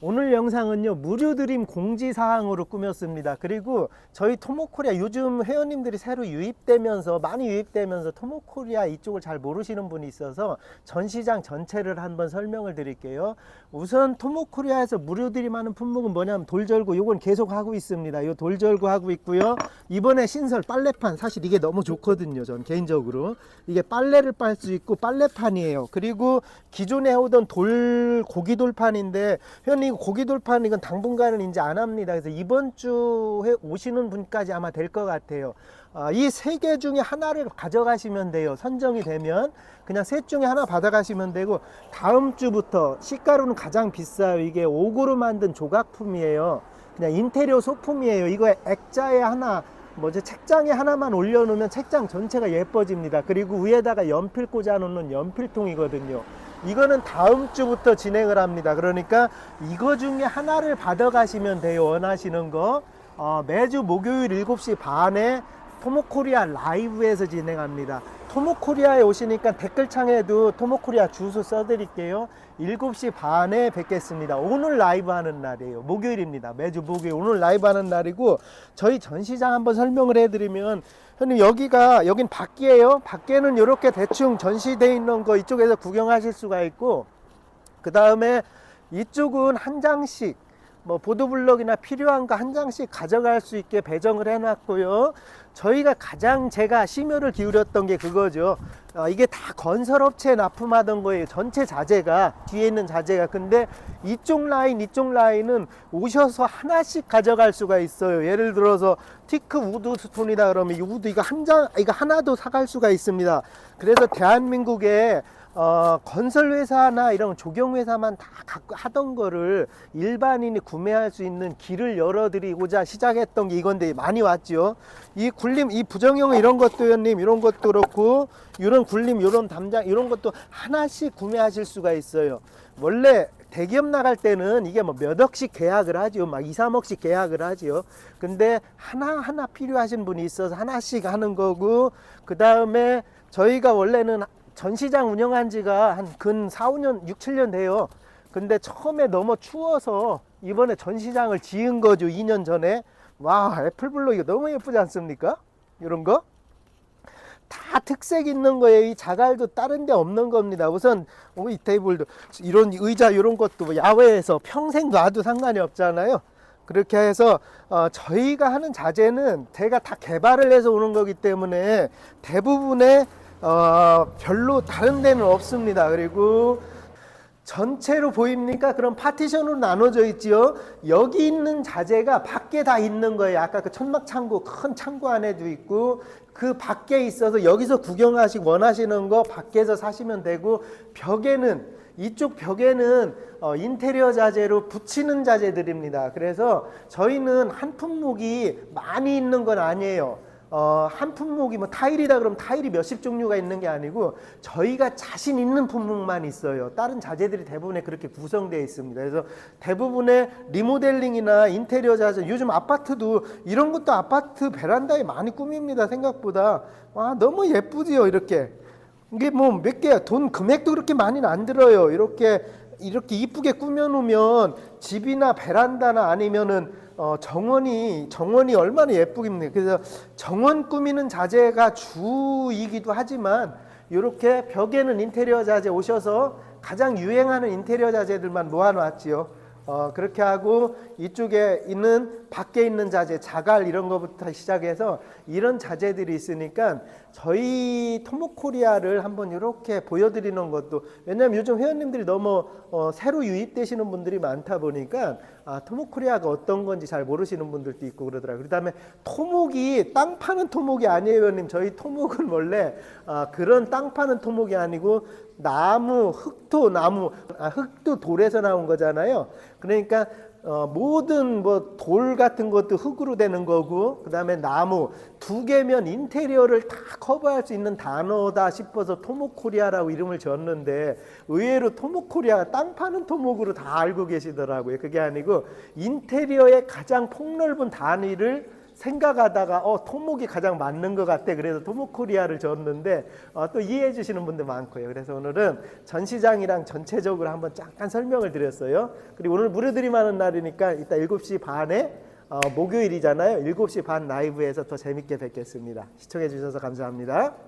오늘 영상은요 무료 드림 공지 사항으로 꾸몄습니다. 그리고 저희 토모코리아 요즘 회원님들이 새로 유입되면서 많이 유입되면서 토모코리아 이쪽을 잘 모르시는 분이 있어서 전시장 전체를 한번 설명을 드릴게요. 우선 토모코리아에서 무료 드림하는 품목은 뭐냐면 돌절구 요건 계속 하고 있습니다. 요 돌절구 하고 있고요. 이번에 신설 빨래판 사실 이게 너무 좋거든요. 전 개인적으로 이게 빨래를 빨 수 있고 빨래판이에요. 그리고 기존에 해오던 돌 고기 돌판인데 회원님 이거 고기 돌판 이건 당분간은 이제 안 합니다. 그래서 이번 주에 오시는 분까지 아마 될 것 같아요. 아, 이세 개 중에 하나를 가져가시면 돼요. 선정이 되면 그냥 셋 중에 하나 받아가시면 되고 다음 주부터 시가로는 가장 비싸요. 이게 옥으로 만든 조각품이에요. 그냥 인테리어 소품이에요. 이거 액자에 하나 뭐지 책장에 하나만 올려놓으면 책장 전체가 예뻐집니다. 그리고 위에다가 연필 꽂아놓는 연필통이거든요. 이거는 다음 주부터 진행을 합니다. 그러니까 이거 중에 하나를 받아 가시면 돼요. 원하시는 거. 어, 매주 목요일 7시 반에 토모코리아 라이브에서 진행합니다. 토모코리아에 오시니까 댓글창에도 토모코리아 주소 써드릴게요. 7시 반에 뵙겠습니다. 오늘 라이브 하는 날이에요. 목요일입니다. 매주 목요일 오늘 라이브 하는 날이고 저희 전시장 한번 설명을 해드리면 형님 여기가 여긴 밖이에요. 밖에는 이렇게 대충 전시돼 있는 거 이쪽에서 구경하실 수가 있고 그 다음에 이쪽은 한 장씩 뭐 보도블럭이나 필요한 거 한 장씩 가져갈 수 있게 배정을 해놨고요. 저희가 가장 제가 심혈을 기울였던 게 그거죠. 어, 이게 다 건설업체에 납품하던 거예요. 전체 자재가 뒤에 있는 자재가. 근데 이쪽 라인, 이쪽 라인은 오셔서 하나씩 가져갈 수가 있어요. 예를 들어서 티크 우드 스톤이다 그러면 이 우드 이거 한 장, 이거 하나도 사갈 수가 있습니다. 그래서 대한민국에 어, 건설회사나 이런 조경회사만 다 갖고 하던 거를 일반인이 구매할 수 있는 길을 열어드리고자 시작했던 게 이건데 많이 왔죠. 이 굴림, 이 부정형 이런 것도 회원님 이런 것도 그렇고 이런 굴림, 이런 담장 이런 것도 하나씩 구매하실 수가 있어요. 원래 대기업 나갈 때는 이게 뭐 몇 억씩 계약을 하죠. 막 2, 3억씩 계약을 하죠. 근데 하나하나 필요하신 분이 있어서 하나씩 하는 거고, 그 다음에 저희가 원래는 전시장 운영한 지가 한 근 4, 5년, 6, 7년 돼요. 근데 처음에 너무 추워서 이번에 전시장을 지은 거죠. 2년 전에. 와, 애플블록 이거 너무 예쁘지 않습니까? 이런 거? 다 특색 있는 거예요. 이 자갈도 다른 데 없는 겁니다. 우선 어, 이 테이블도 이런 의자 이런 것도 뭐 야외에서 평생 놔도 상관이 없잖아요. 그렇게 해서 어, 저희가 하는 자재는 제가 다 개발을 해서 오는 거기 때문에 대부분의 어, 별로 다른 데는 없습니다. 그리고 전체로 보입니까? 그럼 파티션으로 나눠져 있지요. 여기 있는 자재가 밖에 다 있는 거예요. 아까 그 천막 창고 큰 창고 안에도 있고 그 밖에 있어서 여기서 구경하시 원하시는 거 밖에서 사시면 되고 벽에는 이쪽 벽에는 어, 인테리어 자재로 붙이는 자재들입니다. 그래서 저희는 한 품목이 많이 있는 건 아니에요. 어, 한 품목이 뭐 타일이다 그러면 타일이 몇십 종류가 있는 게 아니고 저희가 자신 있는 품목만 있어요. 다른 자재들이 대부분에 그렇게 구성되어 있습니다. 그래서 대부분의 리모델링이나 인테리어 자재, 요즘 아파트도 이런 것도 아파트 베란다에 많이 꾸밉니다. 생각보다. 와, 너무 예쁘지요, 이렇게. 이게 뭐 몇 개, 돈 금액도 그렇게 많이는 안 들어요. 이렇게, 이렇게 이쁘게 꾸며놓으면 집이나 베란다나 아니면은 어, 정원이 정원이 얼마나 예쁘겠네요. 그래서 정원 꾸미는 자재가 주이기도 하지만 이렇게 벽에는 인테리어 자재 오셔서 가장 유행하는 인테리어 자재들만 모아놨지요. 어, 그렇게 하고 이쪽에 있는 밖에 있는 자재, 자갈 이런 거부터 시작해서 이런 자재들이 있으니까 저희 토모코리아를 한번 이렇게 보여드리는 것도 왜냐하면 요즘 회원님들이 너무 어, 새로 유입되시는 분들이 많다 보니까 아, 토모코리아가 어떤 건지 잘 모르시는 분들도 있고 그러더라고요. 그 다음에 토목이 땅 파는 토목이 아니에요, 회원님. 저희 토목은 원래 아, 그런 땅 파는 토목이 아니고 나무, 흙토, 나무, 아, 흙도 돌에서 나온 거잖아요. 그러니까 어, 모든 뭐 돌 같은 것도 흙으로 되는 거고 그다음에 나무 두 개면 인테리어를 다 커버할 수 있는 단어다 싶어서 토모코리아라고 이름을 지었는데 의외로 토모코리아가 땅 파는 토목으로 다 알고 계시더라고요. 그게 아니고 인테리어의 가장 폭넓은 단위를 생각하다가 어 토목이 가장 맞는 것 같아. 그래서 토목코리아를 줬는데 어, 또 이해해 주시는 분들 많고요. 그래서 오늘은 전시장이랑 전체적으로 한번 잠깐 설명을 드렸어요. 그리고 오늘 무료드림 하는 날이니까 이따 7시 반에 어, 목요일이잖아요. 7시 반 라이브에서 더 재밌게 뵙겠습니다. 시청해 주셔서 감사합니다